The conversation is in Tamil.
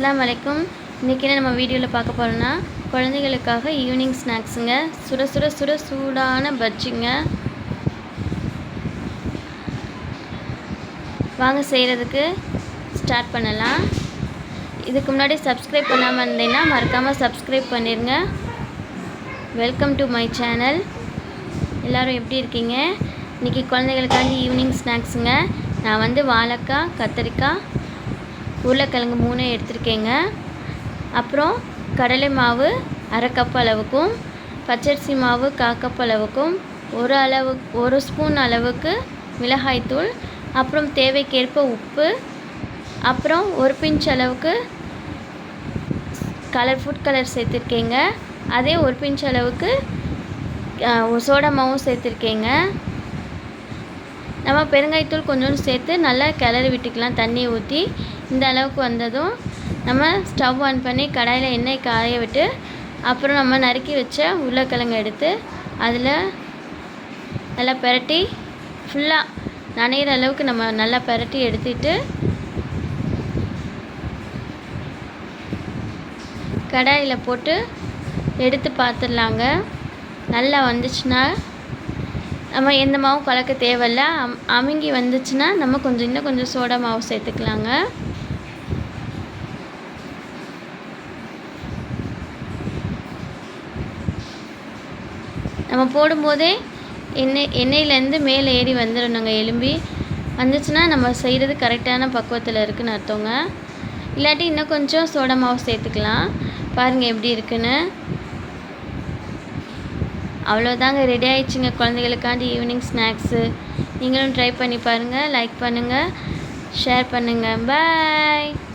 அஸ்லாம் வலைக்கும் இன்றைக்கி என்ன நம்ம வீடியோவில் பார்க்க போகிறோன்னா குழந்தைகளுக்காக ஈவினிங் ஸ்நாக்ஸுங்க சுட சுட சுட சூடான பஜ்ஜிங்க. வாங்க செய்கிறதுக்கு ஸ்டார்ட் பண்ணலாம். இதுக்கு முன்னாடி சப்ஸ்கிரைப் பண்ணாமல் இருந்தீங்கன்னா மறக்காமல் சப்ஸ்கிரைப் பண்ணிடுங்க வெல்கம் டு மை சேனல் எல்லோரும் எப்படி இருக்கீங்க? இன்றைக்கி குழந்தைகளுக்காண்டி ஈவினிங் ஸ்நாக்ஸுங்க நான் வந்து வாழைக்காய் கத்திரிக்காய் உருளைக்கிழங்கு மூணு எடுத்திருக்கேங்க. அப்புறம் கடலை மாவு அரை கப் அளவுக்கும் பச்சரிசி மாவு கால் கப் அளவுக்கும் ஒரு அளவு ஒரு ஸ்பூன் அளவுக்கு மிளகாய்த்தூள் அப்புறம் தேவைக்கேற்ப உப்பு அப்புறம் ஒரு பிஞ்ச் அளவுக்கு கலர் ஃபுட் கலர் சேர்த்துருக்கேங்க. அதே ஒரு பிஞ்ச் அளவுக்கு சோடா மாவும் சேர்த்துருக்கேங்க. நம்ம பெருங்காயத்தூள் கொஞ்சோண்டு சேர்த்து நல்லா கிளறி விட்டுக்கலாம் தண்ணி ஊற்றி இந்த அளவுக்கு வந்ததும் நம்ம ஸ்டவ் ஆன் பண்ணி கடாயில் எண்ணெய் காய விட்டு அப்புறம் நம்ம நறுக்கி வச்ச உருளைக்கிழங்கு எடுத்து அதில் நல்லா பெரட்டி ஃபுல்லாக நனைகிற அளவுக்கு நம்ம நல்லா பெரட்டி எடுத்துட்டு கடாயில் போட்டு எடுத்து பார்த்துடலாங்க நல்லா வந்துச்சுன்னா நம்ம எந்த மாவும் கலக்க தேவையில்ல. அம் அமுங்கி வந்துச்சுன்னா நம்ம கொஞ்சம் இன்னும் கொஞ்சம் சோடா மாவு சேர்த்துக்கலாங்க. நம்ம போடும்போதே எண்ணெய் எண்ணெயிலேருந்து மேலே ஏறி வந்துடணுங்க எலும்பி. வந்துச்சுன்னா நம்ம செய்கிறது கரெக்டான பக்குவத்தில் இருக்குதுன்னு அர்த்தங்க. இல்லாட்டி இன்னும் கொஞ்சம் சோடா மாவு சேர்த்துக்கலாம். பாருங்கள் எப்படி இருக்குன்னு. அவ்வளோதாங்க ரெடி ஆயிடுச்சுங்க. குழந்தைகளுக்காண்டி ஈவினிங் ஸ்நாக்ஸு நீங்களும் ட்ரை பண்ணி பாருங்கள் லைக் பண்ணுங்கள் ஷேர் பண்ணுங்கள் பாய்